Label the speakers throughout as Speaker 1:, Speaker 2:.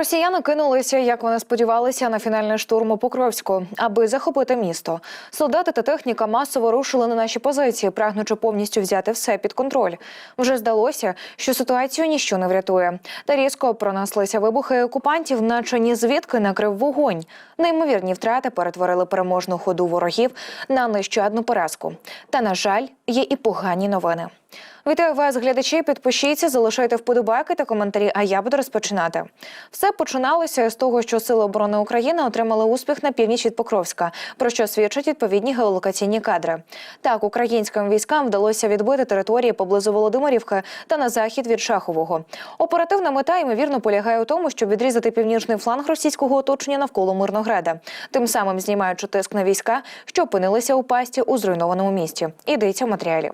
Speaker 1: Росіяни кинулися, як вони сподівалися, на фінальний штурм у Покровську, аби захопити місто. Солдати та техніка масово рушили на наші позиції, прагнучи повністю взяти все під контроль. Вже здалося, що ситуацію ніщо не врятує. Та різко пронеслися вибухи окупантів, наче ні звідки накрив вогонь. Неймовірні втрати перетворили переможну ходу ворогів на нещадну поразку. Та на жаль, є і погані новини. Вітаю вас, глядачі. Підпишіться, залишайте вподобайки та коментарі. А я буду розпочинати. Все починалося з того, що Сили оборони України отримали успіх на північ від Покровська, про що свідчать відповідні геолокаційні кадри. Так, українським військам вдалося відбити території поблизу Володимирівки та на захід від Шахового. Оперативна мета ймовірно полягає у тому, щоб відрізати північний фланг російського оточення навколо Мирнограда, тим самим знімаючи тиск на війська, що опинилися у пасті у зруйнованому місті. Ідеться в матеріалі.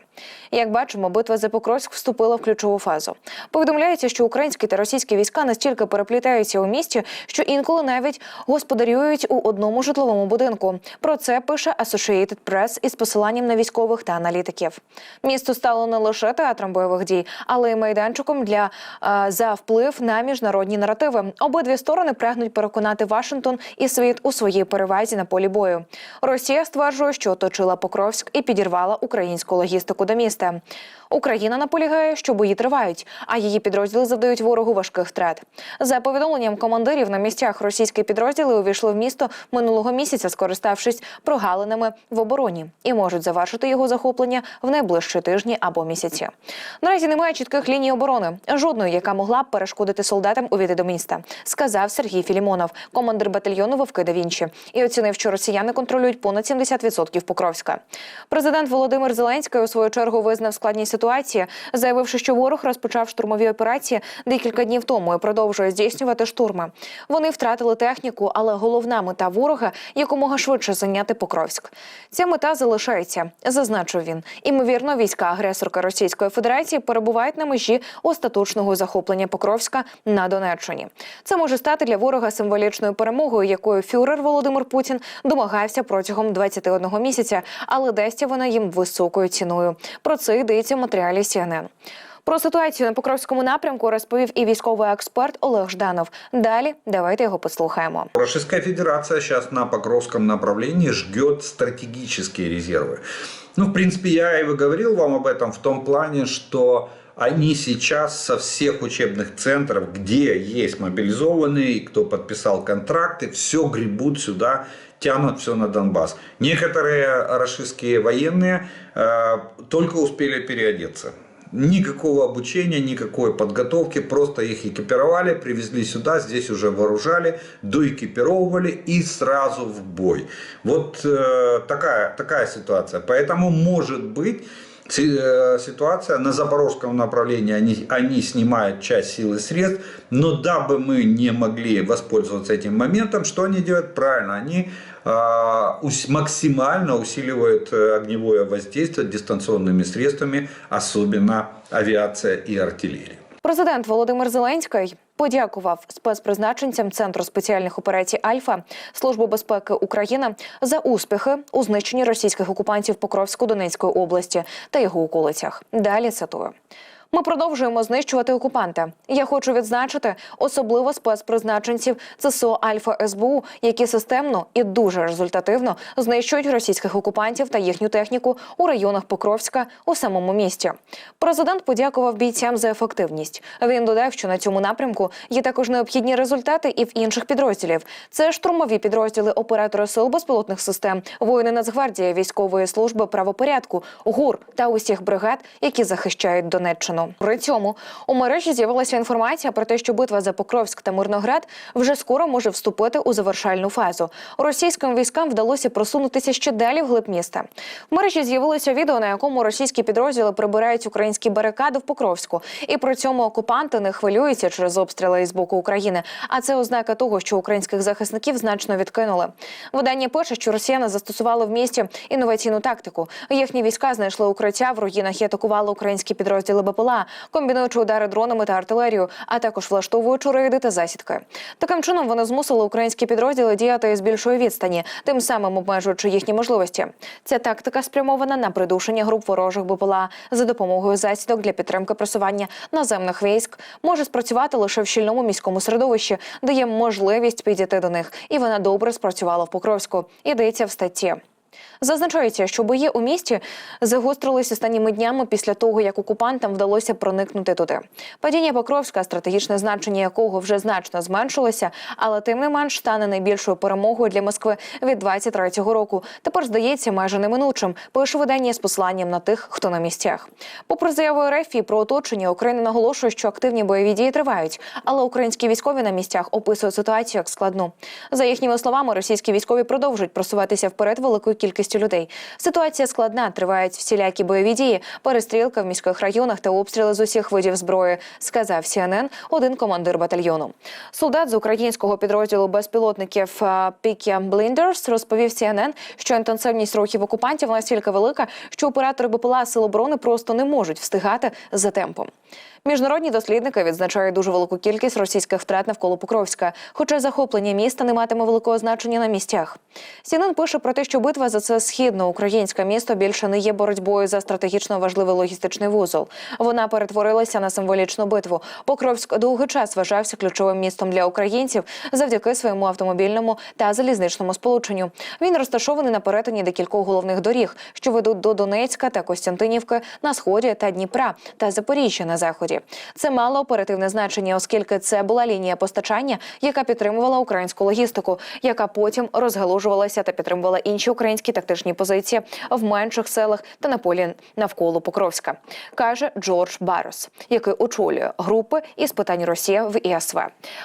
Speaker 1: Як бачимо, битва за Покровськ вступила в ключову фазу. Повідомляється, що українські та російські війська настільки переплітаються у місті, що інколи навіть господарюють у одному житловому будинку. Про це пише Associated Press із посиланням на військових та аналітиків. Місто стало не лише театром бойових дій, але й майданчиком для е, за вплив на міжнародні наративи. Обидві сторони прагнуть переконати Вашингтон і світ у своїй перевазі на полі бою. Росія стверджує, що оточила Покровськ і підірвала українську логістику до міста. Україна наполягає, що бої тривають, а її підрозділи завдають ворогу важких втрат. За повідомленням командирів на місцях російські підрозділи увійшли в місто минулого місяця, скориставшись прогалинами в обороні, і можуть завершити його захоплення в найближчі тижні або місяці. Наразі немає чітких ліній оборони, жодної, яка могла б перешкодити солдатам увійти до міста, сказав Сергій Філімонов, командир батальйону Вовки да Вінчі, і оцінив, що росіяни контролюють понад 70% Покровська. Президент Володимир Зеленський у свою чергу визнав складність ситуації, заявивши, що ворог розпочав штурмові операції декілька днів тому і продовжує здійснювати штурми. Вони втратили техніку, але головна мета ворога якомога швидше зайняти Покровськ. Ця мета залишається, зазначив він. Імовірно, війська агресорка Російської Федерації перебувають на межі остаточного захоплення Покровська на Донеччині. Це може стати для ворога символічною перемогою, якою фюрер Володимир Путін домагався протягом 21 місяця, але дасться вона їм високою ціною. Про це йдеться матеріалі CNN. Про ситуацію на Покровському напрямку розповів і військовий експерт Олег Жданов. Далі давайте його послухаємо.
Speaker 2: Российская Федерация сейчас на Покровском направлении ждет стратегические резервы. Ну, в принципе, я и говорил вам об этом в том плане, что они сейчас со всех учебных центров, где есть мобилизованные, кто подписал контракты, все гребут сюда, тянут все на Донбасс. Некоторые российские военные э, только успели переодеться. Никакого обучения, никакой подготовки, просто их экипировали, привезли сюда, здесь уже вооружали, доэкипировывали и сразу в бой. Вот э, такая, такая ситуация. Поэтому может быть ситуация на запорожском направлении, они, они снимают часть сил и средств, но дабы мы не могли воспользоваться этим моментом, что они делают? Правильно, они а, максимально усиливают э, огневое воздействие дистанционными средствами, особенно авиация и артиллерия.
Speaker 1: Президент Володимир Зеленський подякував спецпризначенцям Центру спеціальних операцій Альфа Служби безпеки України за успіхи у знищенні російських окупантів Покровську Донецької області та його околицях. Далі цитую. Ми продовжуємо знищувати окупанта. Я хочу відзначити особливо спецпризначенців ЦСО Альфа СБУ, які системно і дуже результативно знищують російських окупантів та їхню техніку у районах Покровська у самому місті. Президент подякував бійцям за ефективність. Він додав, що на цьому напрямку є також необхідні результати і в інших підрозділів. Це штурмові підрозділи, оператори сил безпілотних систем, воїни Нацгвардії, військової служби правопорядку, ГУР та усіх бригад, які захищають Донеччину. При цьому у мережі з'явилася інформація про те, що битва за Покровськ та Мирноград вже скоро може вступити у завершальну фазу. Російським військам вдалося просунутися ще далі в глиб міста. В мережі з'явилося відео, на якому російські підрозділи прибирають українські барикади в Покровську, і при цьому окупанти не хвилюються через обстріли із боку України. А це ознака того, що українських захисників значно відкинули. Видання пише, що росіяни застосували в місті інноваційну тактику. Їхні війська знайшли укриття в руїнах і атакували українські підрозділи БПЛА БПЛА, комбінуючи удари дронами та артилерію, а також влаштовуючи рейди та засідки. Таким чином вони змусили українські підрозділи діяти з більшої відстані, тим самим обмежуючи їхні можливості. Ця тактика спрямована на придушення груп ворожих БПЛА за допомогою засідок для підтримки просування наземних військ, може спрацювати лише в щільному міському середовищі, де є можливість підійти до них, і вона добре спрацювала в Покровську. Йдеться в статті. Зазначається, що бої у місті загострилися останніми днями після того, як окупантам вдалося проникнути туди. Падіння Покровська, стратегічне значення якого вже значно зменшилося, але тим не менш стане найбільшою перемогою для Москви від 23-го року. Тепер здається майже неминучим. Пише видання з посиланням на тих, хто на місцях. Попри заяву РФ і про оточення, Україна наголошує, що активні бойові дії тривають, але українські військові на місцях описують ситуацію як складну. За їхніми словами, російські військові продовжують просуватися вперед великою кількістю людей. Ситуація складна, тривають всілякі бойові дії, перестрілка в міських районах та обстріли з усіх видів зброї, сказав CNN один командир батальйону. Солдат з українського підрозділу безпілотників Пікі Бліндерс розповів CNN, що інтенсивність рухів окупантів настільки велика, що оператори БПЛА Сил оборони просто не можуть встигати за темпом. Міжнародні дослідники відзначають дуже велику кількість російських втрат навколо Покровська, хоча захоплення міста не матиме великого значення на місцях. Сінен пише про те, що битва за це східноукраїнське місто більше не є боротьбою за стратегічно важливий логістичний вузол. Вона перетворилася на символічну битву. Покровськ довгий час вважався ключовим містом для українців завдяки своєму автомобільному та залізничному сполученню. Він розташований на перетині декількох головних доріг, що ведуть до Донецька та Костянтинівки на сході та Дніпра та Запоріжжя на заході. Це мало оперативне значення, оскільки це була лінія постачання, яка підтримувала українську логістику, яка потім розгалужувалася та підтримувала інші українські тактичні позиції в менших селах та на полі навколо Покровська, каже Джордж Барос, який очолює групи із питань Росія в ІСВ.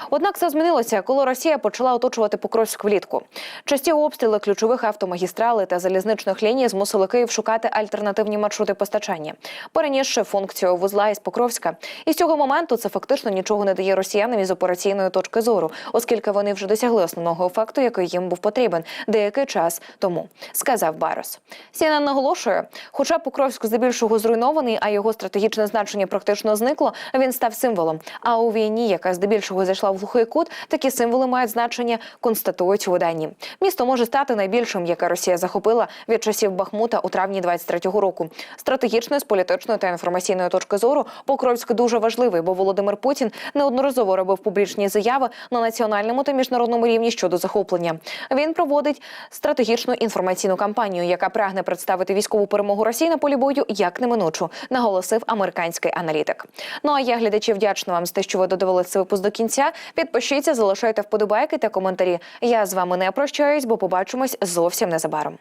Speaker 1: Однак це змінилося, коли Росія почала оточувати Покровськ влітку. Часті обстріли ключових автомагістралей та залізничних ліній змусили Київ шукати альтернативні маршрути постачання, перенісши функцію вузла із Покровська. І з цього моменту це фактично нічого не дає росіянам із операційної точки зору, оскільки вони вже досягли основного ефекту, який їм був потрібен деякий час тому, сказав Барос. CNN наголошує, хоча Покровськ здебільшого зруйнований, а його стратегічне значення практично зникло, він став символом. А у війні, яка здебільшого зайшла в глухий кут, такі символи мають значення, констатують у виданні. Місто може стати найбільшим, яке Росія захопила від часів Бахмута у травні 23-го року. Стратегічно з політичної та інформаційної точки зору Покровськ дуже важливий, бо Володимир Путін неодноразово робив публічні заяви на національному та міжнародному рівні щодо захоплення. Він проводить стратегічну інформаційну кампанію, яка прагне представити військову перемогу Росії на полі бою як неминучу, наголосив американський аналітик. Ну а я глядачі вдячна вам за те, що ви додавали цей випуск до кінця. Підпишіться, залишайте вподобайки та коментарі. Я з вами не прощаюсь, бо побачимось зовсім незабаром.